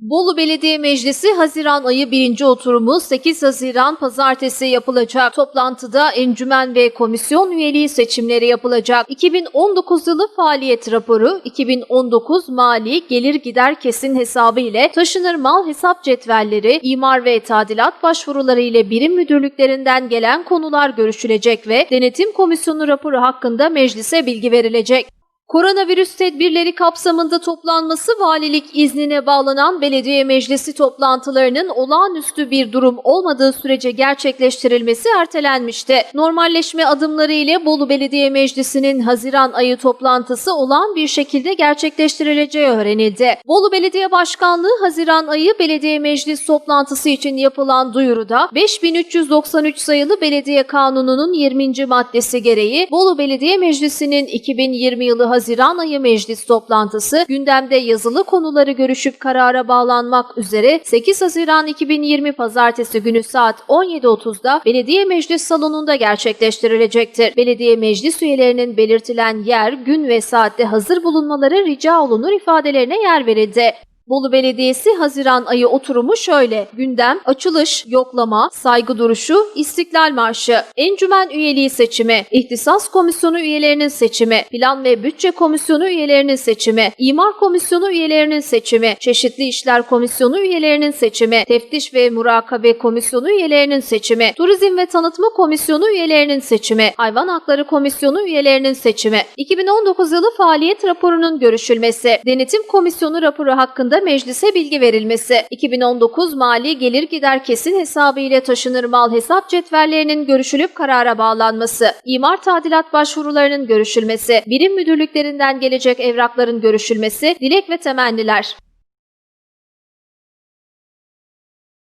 Bolu Belediye Meclisi Haziran ayı birinci oturumu 8 Haziran pazartesi yapılacak. Toplantıda encümen ve komisyon üyeliği seçimleri yapılacak. 2019 yılı faaliyet raporu, 2019 mali gelir gider kesin hesabı ile taşınır mal hesap cetvelleri, imar ve tadilat başvuruları ile birim müdürlüklerinden gelen konular görüşülecek ve denetim komisyonu raporu hakkında meclise bilgi verilecek. Koronavirüs tedbirleri kapsamında toplanması valilik iznine bağlanan belediye meclisi toplantılarının olağanüstü bir durum olmadığı sürece gerçekleştirilmesi ertelenmişti. Normalleşme adımları ile Bolu Belediye Meclisi'nin Haziran ayı toplantısı olağan bir şekilde gerçekleştirileceği öğrenildi. Bolu Belediye Başkanlığı Haziran ayı belediye meclis toplantısı için yapılan duyuruda 5393 sayılı belediye kanununun 20. maddesi gereği Bolu Belediye Meclisi'nin 2020 yılı Haziran ayı meclis toplantısı gündemde yazılı konuları görüşüp karara bağlanmak üzere 8 Haziran 2020 Pazartesi günü saat 17.30'da Belediye Meclis Salonu'nda gerçekleştirilecektir. Belediye meclis üyelerinin belirtilen yer, gün ve saatte hazır bulunmaları rica olunur ifadelerine yer verildi. Bolu Belediyesi Haziran ayı oturumu şöyle. Gündem, açılış, yoklama, saygı duruşu, istiklal marşı, encümen üyeliği seçimi, ihtisas komisyonu üyelerinin seçimi, plan ve bütçe komisyonu üyelerinin seçimi, imar komisyonu üyelerinin seçimi, çeşitli işler komisyonu üyelerinin seçimi, teftiş ve murakabe komisyonu üyelerinin seçimi, turizm ve tanıtma komisyonu üyelerinin seçimi, hayvan hakları komisyonu üyelerinin seçimi, 2019 yılı faaliyet raporunun görüşülmesi, denetim komisyonu raporu hakkında meclise bilgi verilmesi, 2019 mali gelir gider kesin hesabı ile taşınır mal hesap cetvellerinin görüşülüp karara bağlanması, imar tadilat başvurularının görüşülmesi, birim müdürlüklerinden gelecek evrakların görüşülmesi, dilek ve temenniler.